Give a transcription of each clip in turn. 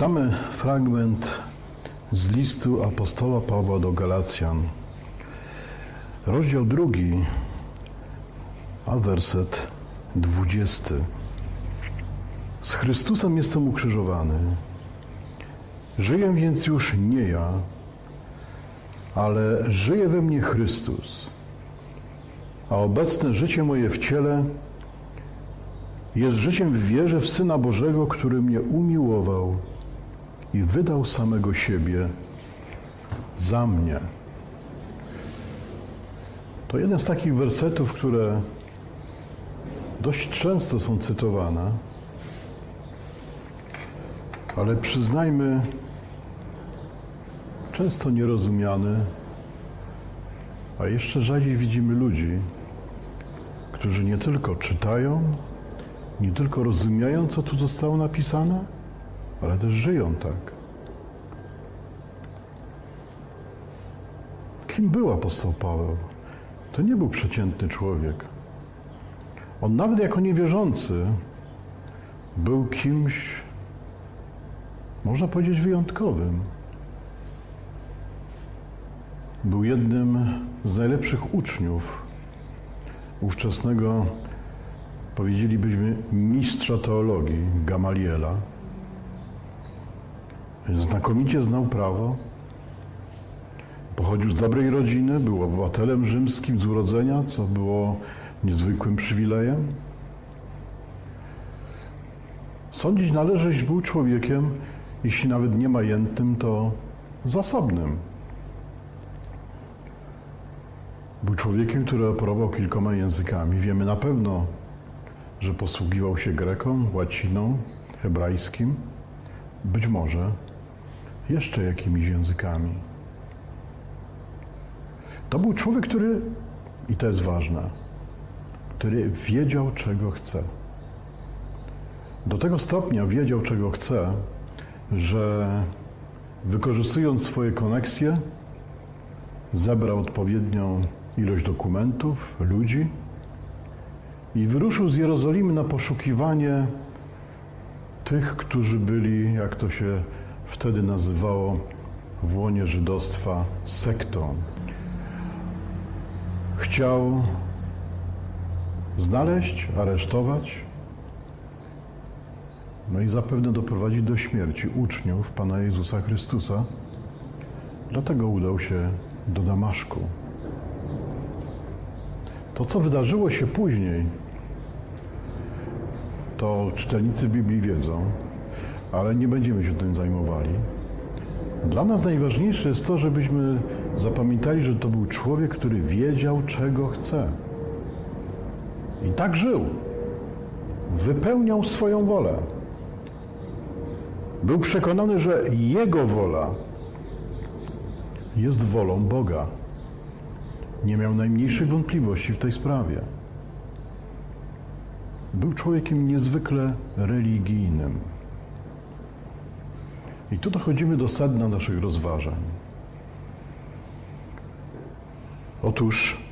Czytamy fragment z listu apostoła Pawła do Galacjan, rozdział drugi, a werset dwudziesty. Z Chrystusem jestem ukrzyżowany. Żyję więc już nie ja, ale żyje we mnie Chrystus. A obecne życie moje w ciele jest życiem w wierze w Syna Bożego, który mnie umiłował i wydał samego siebie za mnie. To jeden z takich wersetów, które dość często są cytowane, ale przyznajmy, często nierozumiany, a jeszcze rzadziej widzimy ludzi, którzy nie tylko czytają, nie tylko rozumieją, co tu zostało napisane, ale też żyją tak. Kim był apostoł Paweł? To nie był przeciętny człowiek. On nawet jako niewierzący był kimś, można powiedzieć, wyjątkowym. Był jednym z najlepszych uczniów ówczesnego, powiedzielibyśmy, mistrza teologii Gamaliela. Znakomicie znał prawo, pochodził z dobrej rodziny, był obywatelem rzymskim z urodzenia, co było niezwykłym przywilejem. Sądzić należy, że był człowiekiem, jeśli nawet nie majętnym, to zasobnym. Był człowiekiem, który operował kilkoma językami. Wiemy na pewno, że posługiwał się greką, łaciną, hebrajskim, być może jeszcze jakimiś językami. To był człowiek, który, i to jest ważne, który wiedział, czego chce. Do tego stopnia wiedział, czego chce, że wykorzystując swoje koneksje, zebrał odpowiednią ilość dokumentów, ludzi i wyruszył z Jerozolimy na poszukiwanie tych, którzy byli, jak to się wtedy nazywało w łonie żydostwa, sektą. Chciał znaleźć, aresztować, no i zapewne doprowadzić do śmierci uczniów Pana Jezusa Chrystusa. Dlatego udał się do Damaszku. To, co wydarzyło się później, to czytelnicy Biblii wiedzą, ale nie będziemy się tym zajmowali. Dla nas najważniejsze jest to, żebyśmy zapamiętali, że to był człowiek, który wiedział, czego chce. I tak żył. Wypełniał swoją wolę. Był przekonany, że jego wola jest wolą Boga. Nie miał najmniejszych wątpliwości w tej sprawie. Był człowiekiem niezwykle religijnym. I tu dochodzimy do sedna naszych rozważań. Otóż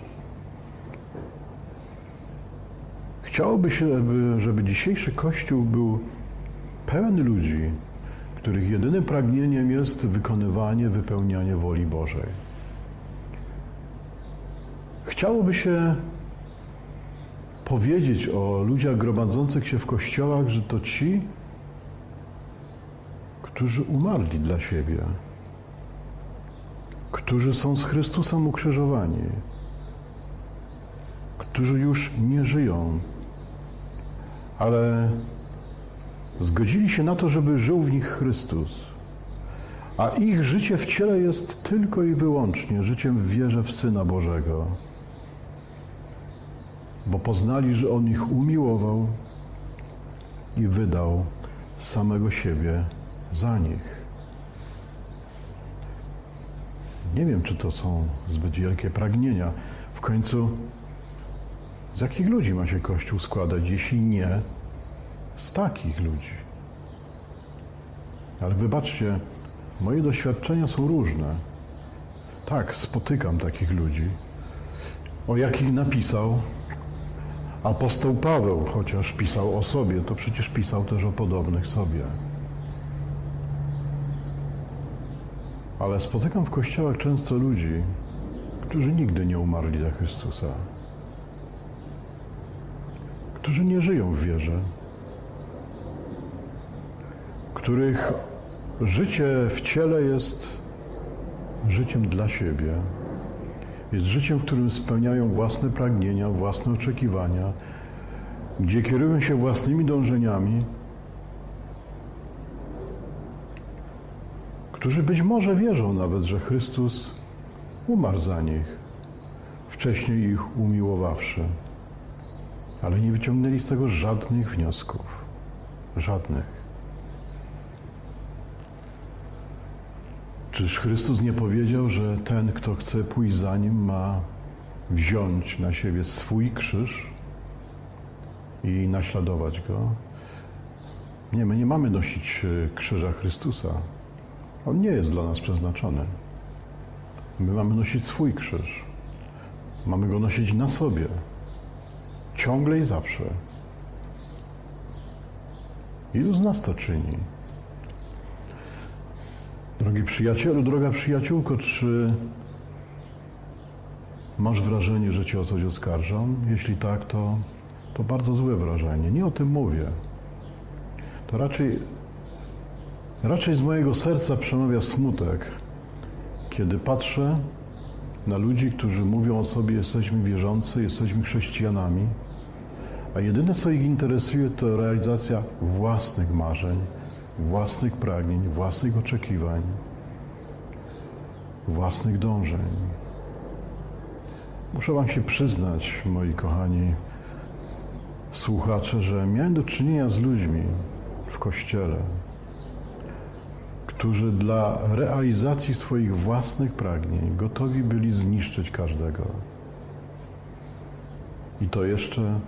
chciałoby się, żeby, żeby dzisiejszy Kościół był pełen ludzi, których jedynym pragnieniem jest wykonywanie, wypełnianie woli Bożej. Chciałoby się powiedzieć o ludziach gromadzących się w kościołach, że to ci, którzy umarli dla siebie, którzy są z Chrystusem ukrzyżowani, którzy już nie żyją, ale zgodzili się na to, żeby żył w nich Chrystus. A ich życie w ciele jest tylko i wyłącznie życiem w wierze w Syna Bożego, bo poznali, że On ich umiłował i wydał samego siebie za nich. Nie wiem, czy to są zbyt wielkie pragnienia. W końcu, z jakich ludzi ma się Kościół składać, jeśli nie z takich ludzi? Ale wybaczcie, moje doświadczenia są różne. Tak, spotykam takich ludzi, o jakich napisał apostoł Paweł, chociaż pisał o sobie, to przecież pisał też o podobnych sobie. Ale spotykam w kościołach często ludzi, którzy nigdy nie umarli za Chrystusa, którzy nie żyją w wierze, których życie w ciele jest życiem dla siebie, jest życiem, w którym spełniają własne pragnienia, własne oczekiwania, gdzie kierują się własnymi dążeniami, którzy być może wierzą nawet, że Chrystus umarł za nich, wcześniej ich umiłowawszy, ale nie wyciągnęli z tego żadnych wniosków. Żadnych. Czyż Chrystus nie powiedział, że ten, kto chce pójść za nim, ma wziąć na siebie swój krzyż i naśladować go? Nie, my nie mamy nosić e, krzyża Chrystusa. On nie jest dla nas przeznaczony. My mamy nosić swój krzyż. Mamy go nosić na sobie. Ciągle i zawsze. Ilu z nas to czyni? Drogi przyjacielu, droga przyjaciółko, czy masz wrażenie, że cię o coś oskarżam? Jeśli tak, to, to bardzo złe wrażenie. Nie o tym mówię. To raczej, raczej z mojego serca przemawia smutek, kiedy patrzę na ludzi, którzy mówią o sobie, jesteśmy wierzący, jesteśmy chrześcijanami, a jedyne, co ich interesuje, to realizacja własnych marzeń, własnych pragnień, własnych oczekiwań, własnych dążeń. Muszę Wam się przyznać, moi kochani słuchacze, że miałem do czynienia z ludźmi w kościele, którzy dla realizacji swoich własnych pragnień gotowi byli zniszczyć każdego. I to jeszcze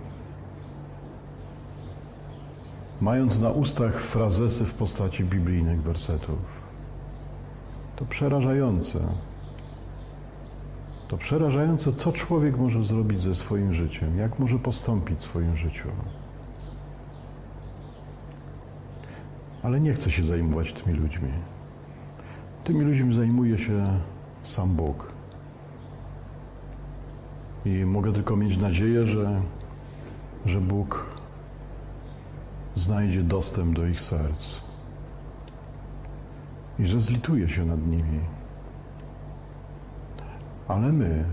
mając na ustach frazesy w postaci biblijnych wersetów. To przerażające. To przerażające, co człowiek może zrobić ze swoim życiem, jak może postąpić w swoim życiu. Ale nie chcę się zajmować tymi ludźmi. Tymi ludźmi zajmuje się sam Bóg. I mogę tylko mieć nadzieję, że, że Bóg znajdzie dostęp do ich serc i że zlituje się nad nimi. Ale my,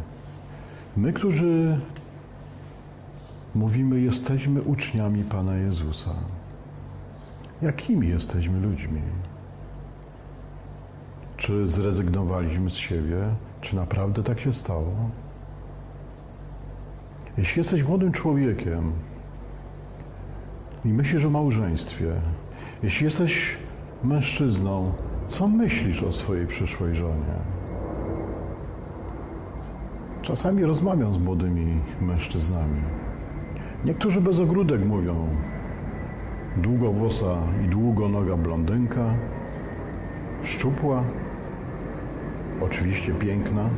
my, którzy mówimy, jesteśmy uczniami Pana Jezusa, jakimi jesteśmy ludźmi? Czy zrezygnowaliśmy z siebie? Czy naprawdę tak się stało? Jeśli jesteś młodym człowiekiem, i myślisz o małżeństwie, jeśli jesteś mężczyzną, co myślisz o swojej przyszłej żonie? Czasami rozmawiam z młodymi mężczyznami. Niektórzy bez ogródek mówią długowłosa i długonoga blondynka, szczupła, oczywiście piękna,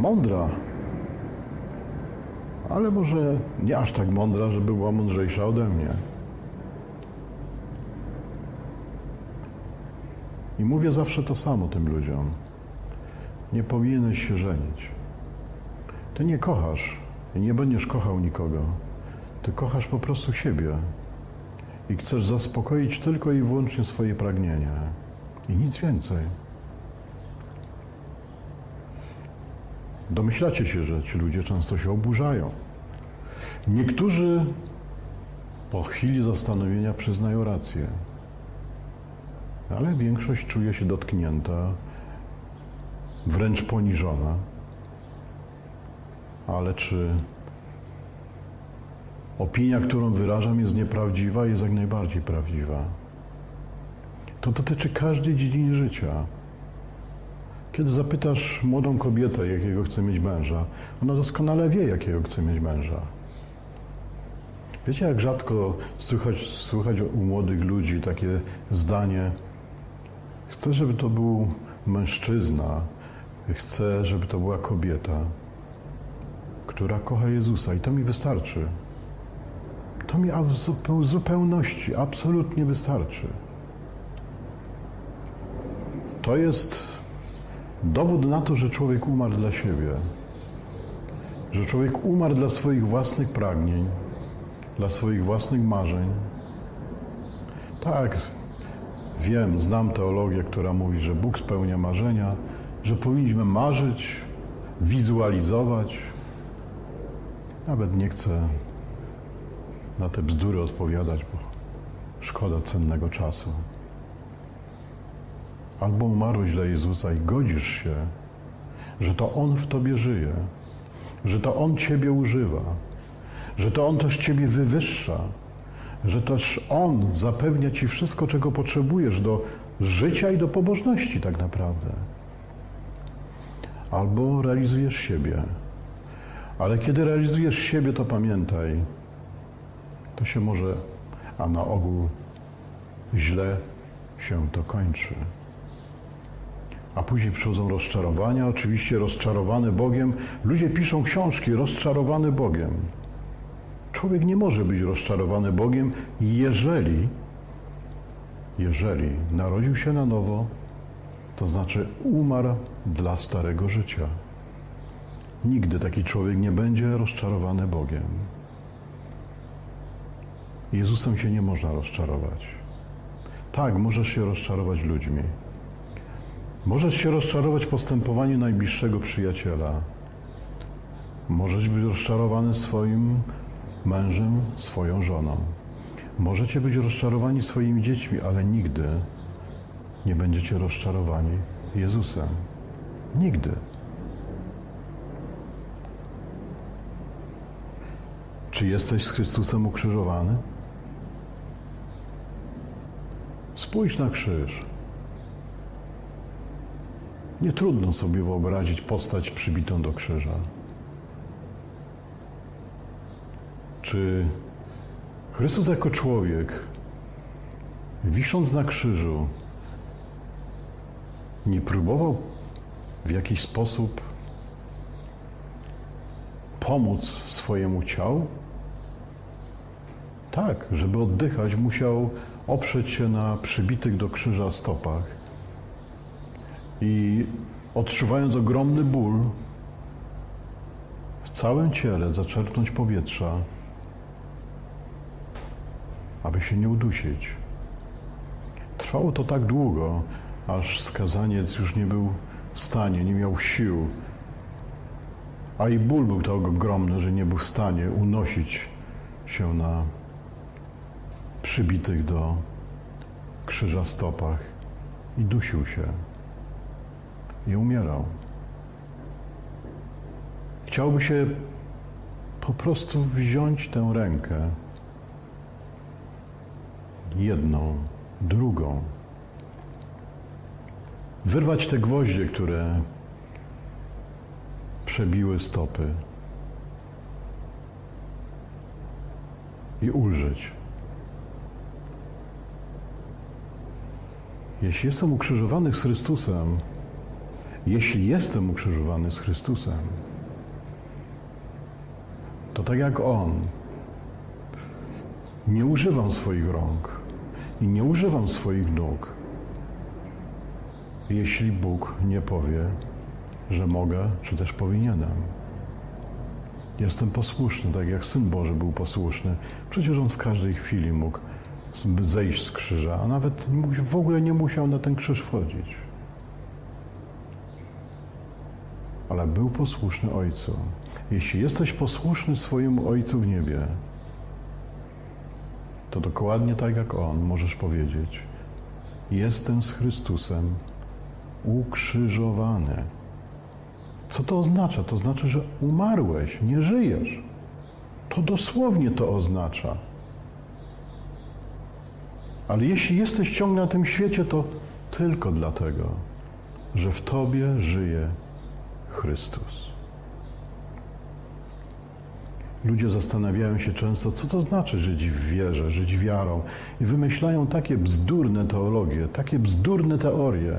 mądra, ale może nie aż tak mądra, żeby była mądrzejsza ode mnie. I mówię zawsze to samo tym ludziom. Nie powinieneś się żenić. Ty nie kochasz i nie będziesz kochał nikogo. Ty kochasz po prostu siebie i chcesz zaspokoić tylko i wyłącznie swoje pragnienia. I nic więcej. Domyślacie się, że ci ludzie często się oburzają. Niektórzy po chwili zastanowienia przyznają rację, ale większość czuje się dotknięta, wręcz poniżona. Ale czy opinia, którą wyrażam, jest nieprawdziwa? Jest jak najbardziej prawdziwa. To dotyczy każdej dziedziny życia. Kiedy zapytasz młodą kobietę, jakiego chce mieć męża, ona doskonale wie, jakiego chce mieć męża. Wiecie, jak rzadko słychać, słychać u młodych ludzi takie zdanie: Chcę, żeby to był mężczyzna, chcę, żeby to była kobieta, która kocha Jezusa, i to mi wystarczy. To mi w zupełności absolutnie wystarczy. to jest dowód na to, że człowiek umarł dla siebie. Że człowiek umarł dla swoich własnych pragnień, dla swoich własnych marzeń. Tak, wiem, znam teologię, która mówi, że Bóg spełnia marzenia, że powinniśmy marzyć, wizualizować. Nawet nie chcę na te bzdury odpowiadać, bo szkoda cennego czasu. Albo umarłeś dla Jezusa i godzisz się, że to On w Tobie żyje, że to On Ciebie używa, że to On też Ciebie wywyższa, że też On zapewnia Ci wszystko, czego potrzebujesz do życia i do pobożności tak naprawdę. Albo realizujesz siebie. Ale kiedy realizujesz siebie, to pamiętaj, to się może, a na ogół źle się to kończy. A później przychodzą rozczarowania, oczywiście rozczarowany Bogiem. Ludzie piszą książki, rozczarowany Bogiem. Człowiek nie może być rozczarowany Bogiem, jeżeli, jeżeli narodził się na nowo, to znaczy umarł dla starego życia. Nigdy taki człowiek nie będzie rozczarowany Bogiem. Jezusem się nie można rozczarować. Tak, możesz się rozczarować ludźmi. Możesz się rozczarować postępowaniem najbliższego przyjaciela. Możesz być rozczarowany swoim mężem, swoją żoną. Możecie być rozczarowani swoimi dziećmi, ale nigdy nie będziecie rozczarowani Jezusem. Nigdy. Czy jesteś z Chrystusem ukrzyżowany? Spójrz na krzyż. Nie trudno sobie wyobrazić postać przybitą do krzyża. Czy Chrystus jako człowiek, wisząc na krzyżu, nie próbował w jakiś sposób pomóc swojemu ciału? Tak, żeby oddychać, musiał oprzeć się na przybitych do krzyża stopach i odczuwając ogromny ból, w całym ciele zaczerpnąć powietrza, aby się nie udusić. Trwało to tak długo, aż skazaniec już nie był w stanie, nie miał sił, a i ból był tak ogromny, że nie był w stanie unosić się na przybitych do krzyża stopach i dusił się i umierał. Chciałby się po prostu wziąć tę rękę, jedną, drugą, wyrwać te gwoździe, które przebiły stopy i ulżyć. Jeśli jestem ukrzyżowany z Chrystusem, jeśli jestem ukrzyżowany z Chrystusem, to tak jak On, nie używam swoich rąk i nie używam swoich nóg, jeśli Bóg nie powie, że mogę, czy też powinienem. Jestem posłuszny, tak jak Syn Boży był posłuszny. Przecież On w każdej chwili mógł zejść z krzyża, a nawet w ogóle nie musiał na ten krzyż wchodzić. Ale był posłuszny Ojcu. Jeśli jesteś posłuszny swojemu Ojcu w niebie, to dokładnie tak jak On możesz powiedzieć: Jestem z Chrystusem ukrzyżowany. Co to oznacza? To znaczy, że umarłeś, nie żyjesz. To dosłownie to oznacza. Ale jeśli jesteś ciągle na tym świecie, to tylko dlatego, że w Tobie żyje Chrystus. Ludzie zastanawiają się często, co to znaczy żyć w wierze, żyć wiarą, i wymyślają takie bzdurne teologie, takie bzdurne teorie,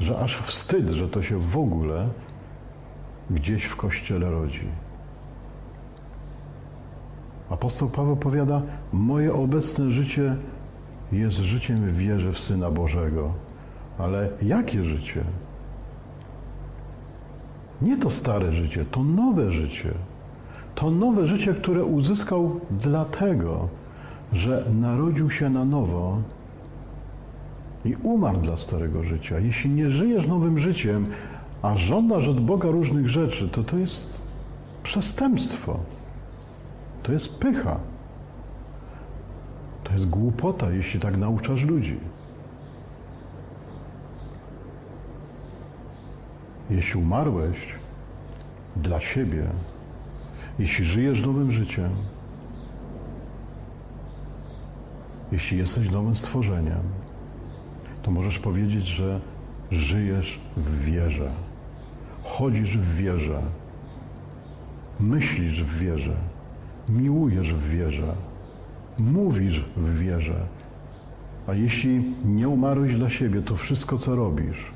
że aż wstyd, że to się w ogóle gdzieś w kościele rodzi. Apostoł Paweł powiada: Moje obecne życie jest życiem w wierze w Syna Bożego. Ale jakie życie? Nie to stare życie, to nowe życie. To nowe życie, które uzyskał dlatego, że narodził się na nowo i umarł dla starego życia. Jeśli nie żyjesz nowym życiem, a żądasz od Boga różnych rzeczy, to to jest przestępstwo. To jest pycha. To jest głupota, jeśli tak nauczasz ludzi. Jeśli umarłeś dla siebie, jeśli żyjesz nowym życiem, jeśli jesteś nowym stworzeniem, to możesz powiedzieć, że żyjesz w wierze, chodzisz w wierze, myślisz w wierze, miłujesz w wierze, mówisz w wierze. A jeśli nie umarłeś dla siebie, to wszystko, co robisz,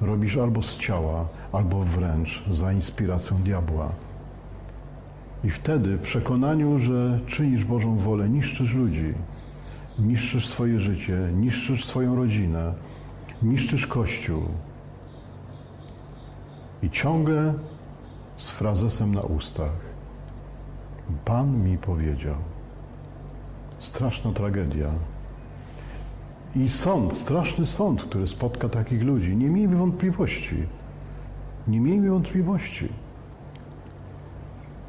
robisz albo z ciała, albo wręcz za inspiracją diabła. I wtedy w przekonaniu, że czynisz Bożą wolę, niszczysz ludzi, niszczysz swoje życie, niszczysz swoją rodzinę, niszczysz Kościół. I ciągle z frazesem na ustach. Pan mi powiedział. Straszna tragedia. I sąd, straszny sąd, który spotka takich ludzi. Nie miejmy wątpliwości. Nie miejmy wątpliwości.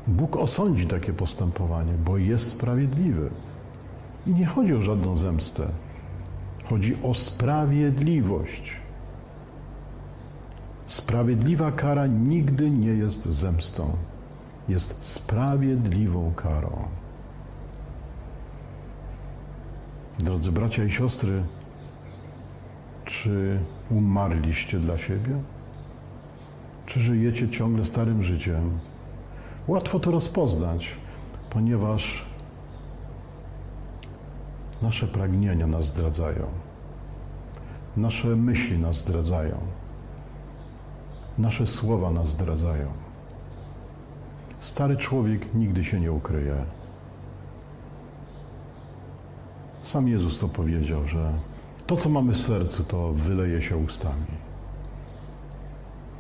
Bóg osądzi takie postępowanie, bo jest sprawiedliwy. I nie chodzi o żadną zemstę. Chodzi o sprawiedliwość. Sprawiedliwa kara nigdy nie jest zemstą. Jest sprawiedliwą karą. Drodzy bracia i siostry, czy umarliście dla siebie? Czy żyjecie ciągle starym życiem? Łatwo to rozpoznać, ponieważ nasze pragnienia nas zdradzają, nasze myśli nas zdradzają, nasze słowa nas zdradzają. Stary człowiek nigdy się nie ukryje. Sam Jezus to powiedział, że to, co mamy w sercu, to wyleje się ustami.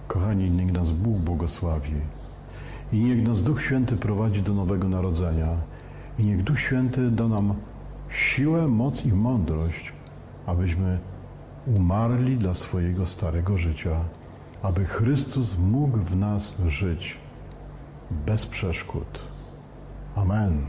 Kochani, niech nas Bóg błogosławi i niech nas Duch Święty prowadzi do nowego narodzenia i niech Duch Święty da nam siłę, moc i mądrość, abyśmy umarli dla swojego starego życia, aby Chrystus mógł w nas żyć bez przeszkód. Amen.